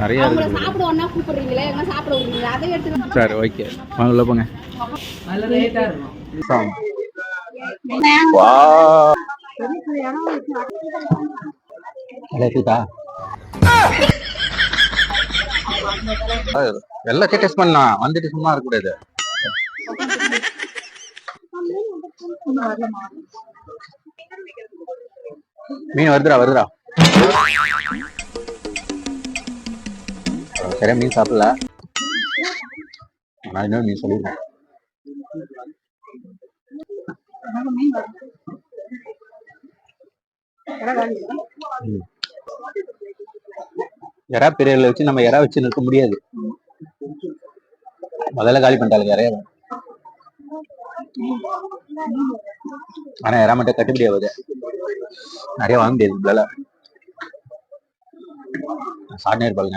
நிறைய அவங்கள இருக்குது. சாப்பிட ஒண்ணா கூப்பிடுறீங்களே எங்க சாப்பிட விடுறீங்களா அதை எடுத்து சரி ஓகே. வாங்க உள்ள போங்க. நல்லா எல்லாத்தையும் டெஸ்ட் பண்ணலாம். வந்துட்டு சும்மா இருக்கக்கூடாது. மீன் வருதுடா வருதுடா. சரியா மீன் சாப்பிடல. நான் இன்னொரு மீன் சொல்லிடுறேன். எறா பெரியல வச்சு நம்ம எறா வச்சு நிற்க முடியாது. முதல்ல காலி பண்ணிட்டாங்க இறைய ஆனா எறா மட்டும் கட்டுப்படி ஆகுது. நிறைய வாங்க முடியாது நம்மளால. சாட்டினே இருப்பாங்க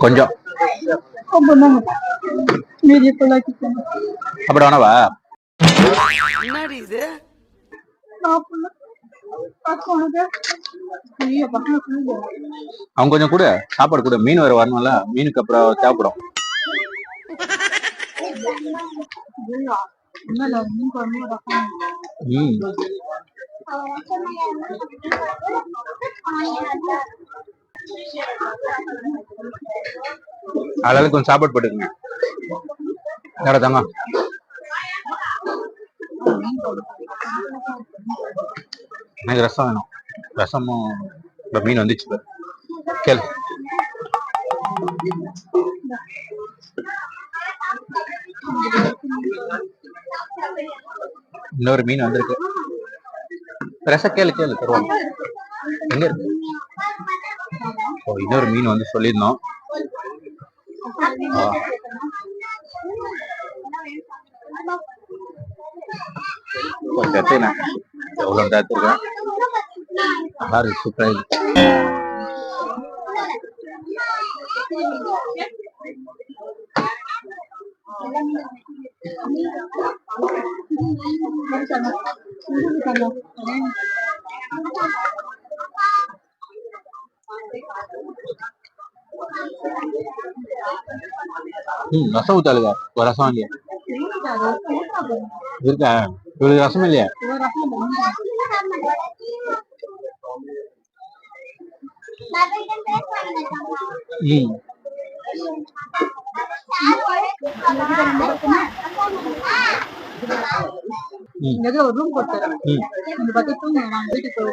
கொஞ்சம். சாப்பிட வேணாவா என்னடி இது? அவங்க கொஞ்சம் கூட. சாப்பாடு கூட. மீன் வேற வரணும்ல. மீனுக்கு அப்புறம் தேவைப்படும். அதாவது கொஞ்சம் சாப்பாடு போட்டுக்கங்க. வேற தாங்க? எனக்கு ரசம் வேணும். ரசமும் இப்ப மீன் வந்துச்சு பாரு. இன்னொரு மீன் வந்திருக்கு ரசம் கேளு கேளு தருவாங்க எங்க இருக்கு ஓ இன்னொரு மீன் வந்து சொல்லியிருந்தோம் ஆ. கொஞ்சம் எடுத்துக்கிறேன் எவ்வளோ எடுத்துருக்கேன் நல்லா இருக்கு சூப்பரா இருக்கு ம் ரசம் ஊத்தாளுங்க. ஒரு ரசம் இல்லையா? இருக்கா? இவளுக்கு ரசம் இல்லையா? ம். ம். ஒரு ரூம் கொடுத்துறேன் ம். இந்த பக்கத்து நான் வீட்டுக்கு